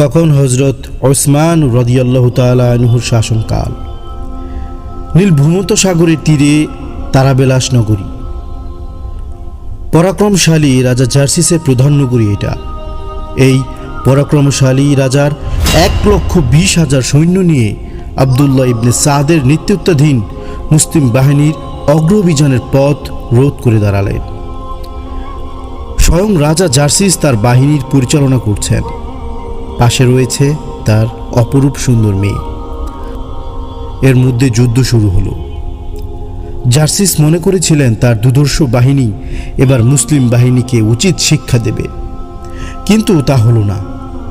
তখন হজরত ওসমান রদিয়াল্লাহ তালহুর শাসনকাল। নীল ভূমন্ত সাগরের তীরে তারাবেলাস নগরী। পরাক্রমশালী রাজা জার্সিসের প্রধান নগরী এটা। এই পরাক্রমশালী রাজার এক লক্ষ বিশ হাজার সৈন্য নিয়ে আবদুল্লাহ ইবনে সাদের নেতৃত্বাধীন মুসলিম বাহিনীর অগ্রঅভিযানের পথ রোধ করে দাঁড়ালেন। স্বয়ং রাজা জার্সিস তার বাহিনীর পরিচালনা করছেন। পাশে রয়েছে তার অপরূপ সুন্দর মেয়ে। এর মধ্যে যুদ্ধ শুরু হলো। জার্সিস মনে করেছিলেন তার দুধর্ষ বাহিনী এবার মুসলিম বাহিনীকে উচিত শিক্ষা দেবে। কিন্তু তা হলো না।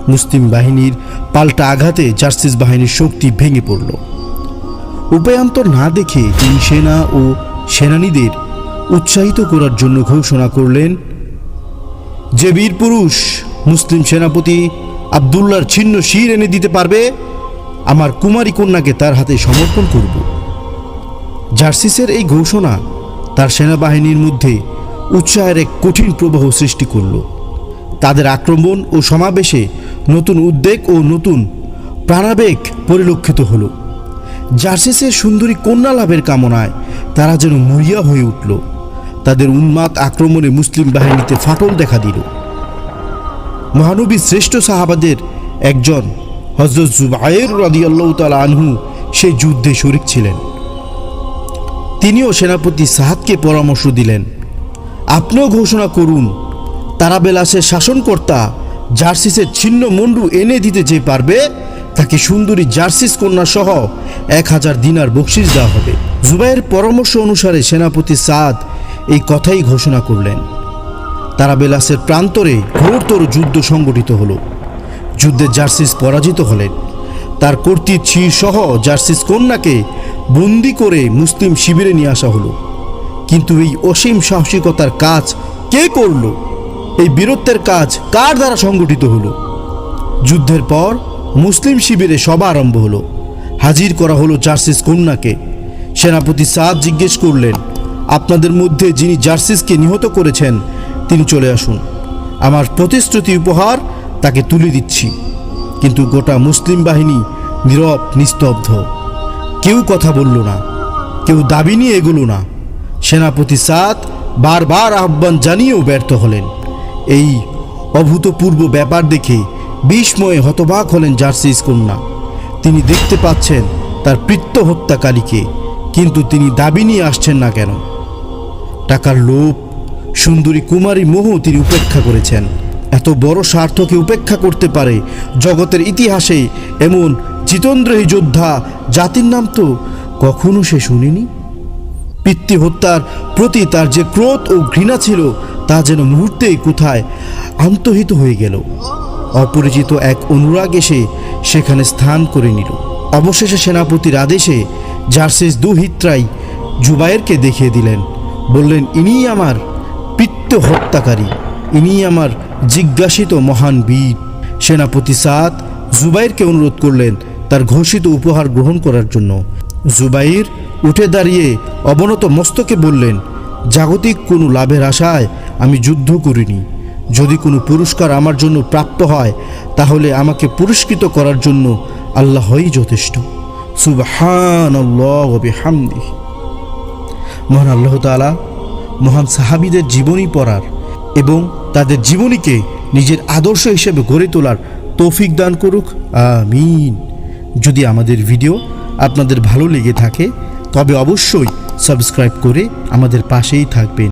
মুসলিম বাহিনীর পাল্টা আঘাতে জার্সিস বাহিনীর শক্তি ভেঙে পড়ল। উপায়ান্তর না দেখে তিনি সেনা ও সেনানীদের উৎসাহিত করার জন্য ঘোষণা করলেন, যে বীর পুরুষ মুসলিম সেনাপতি আবদুল্লার ছিন্ন শির এনে দিতে পারবে, আমার কুমারী কন্যাকে তার হাতে সমর্পণ করব। জার্সিসের এই ঘোষণা তার সেনাবাহিনীর মধ্যে উৎসাহের এক কঠিন প্রবাহ সৃষ্টি করল। তাদের আক্রমণ ও সমাবেশে নতুন উদ্বেগ ও নতুন প্রাণাবেগ পরিলক্ষিত হল। জার্সিসের সুন্দরী কন্যা লাভের কামনায় তারা যেন মরিয়া হয়ে উঠল। তাদের উন্মাদ আক্রমণে মুসলিম বাহিনীতে ফাটল দেখা দিল। মহানবী শ্রেষ্ঠ সাহাবাদের একজন হজরত জুবায়ের রাদিয়াল্লাহু তাআলা আনহু সেই যুদ্ধে শরিক ছিলেন। তিনিও সেনাপতি সাহাদকে পরামর্শ দিলেন, আপনিও ঘোষণা করুন তারাবেলাসের শাসনকর্তা জার্সিসের ছিন্ন মন্ডু এনে দিতে যে পারবে, তাকে সুন্দরী জার্সিস কন্যা সহ এক হাজার দিনার বকশিস দেওয়া হবে। জুবাইয়ের পরামর্শ অনুসারে সেনাপতি সাদ এই কথাই ঘোষণা করলেন। তারাবেলাসের প্রান্তরে ঘোরতর যুদ্ধ সংগঠিত হলো। যুদ্ধে জার্সিস পরাজিত হলেন। তার কর্তৃ সহ জার্সিস কন্যাকে বন্দি করে মুসলিম শিবিরে নিয়ে আসা হলো। কিন্তু এই অসীম সাহসিকতার কাজ কে করল? এই বীরত্বের কাজ কার দ্বারা সংগঠিত হলো? যুদ্ধের পর মুসলিম শিবিরে সভা আরম্ভ হলো। হাজির করা হলো জার্সিস কন্যাকে। সেনাপতি সাদ জিজ্ঞেস করলেন, আপনাদের মধ্যে যিনি জার্সিসকে নিহত করেছেন তিনি চলে আসুন। আমার প্রতিশ্রুতি উপহার তাকে তুলে দিচ্ছি। কিন্তু গোটা মুসলিম বাহিনী নীরব, নিস্তব্ধ। কেউ কথা বলল না, কেউ দাবি নিয়ে এগোলো না। সেনাপতি সাদ বারবার আহ্বান জানিয়েও ব্যর্থ হলেন। এই অভূতপূর্ব ব্যাপার দেখে বিস্ময়ে হতবাক হলেন জার্সিস কন্যা। তিনি দেখতে পাচ্ছেন তার পিত্ত হত্যাকারীকে, কিন্তু তিনি দাবি নিয়ে আসছেন না কেন। টাকার লোভ সুন্দরী কুমারী মোহ তিনি উপেক্ষা করেছেন। এত বড় স্বার্থকে উপেক্ষা করতে পারে জগতের ইতিহাসে এমন জিতেন্দ্রহী যোদ্ধা জাতির নাম তো কখনো সে শুনিনি? পিতৃ হত্যার প্রতি তার যে ক্রোধ ও ঘৃণা ছিল, তা যেন মুহূর্তেই কোথায় আন্তহিত হয়ে গেল। অপরিচিত এক অনুরাগ এসে সেখানে স্থান করে নিল। অবশেষে সেনাপতির আদেশে জার্সিস দুহিত্রাই জুবায়েরকে দেখিয়ে দিলেন। বললেন, ইনিই আমার পিত্ত হত্যাকারী। ইনিই আমার জিজ্ঞাসিত মহান বীর। সেনাপতি সাদ জুবাইরকে অনুরোধ করলেন তার ঘোষিত উপহার গ্রহণ করার জন্য। জুবাইর উঠে দাঁড়িয়ে অবনত মস্তকে বললেন, জাগতিক কোনো লাভের আশায় আমি যুদ্ধ করিনি। যদি কোনো পুরস্কার আমার জন্য প্রাপ্ত হয়, তাহলে আমাকে পুরস্কৃত করার জন্য আল্লাহই যথেষ্ট। সুবহান হামদি মহান আল্লাহ তালা মহান সাহাবিদের জীবনী পড়ার এবং তাদের জীবনীকে নিজের আদর্শ হিসেবে গড়ে তোলার তৌফিক দান করুক। আমিন। যদি আমাদের ভিডিও আপনাদের ভালো লেগে থাকে, তবে অবশ্যই সাবস্ক্রাইব করে আমাদের পাশেই থাকবেন।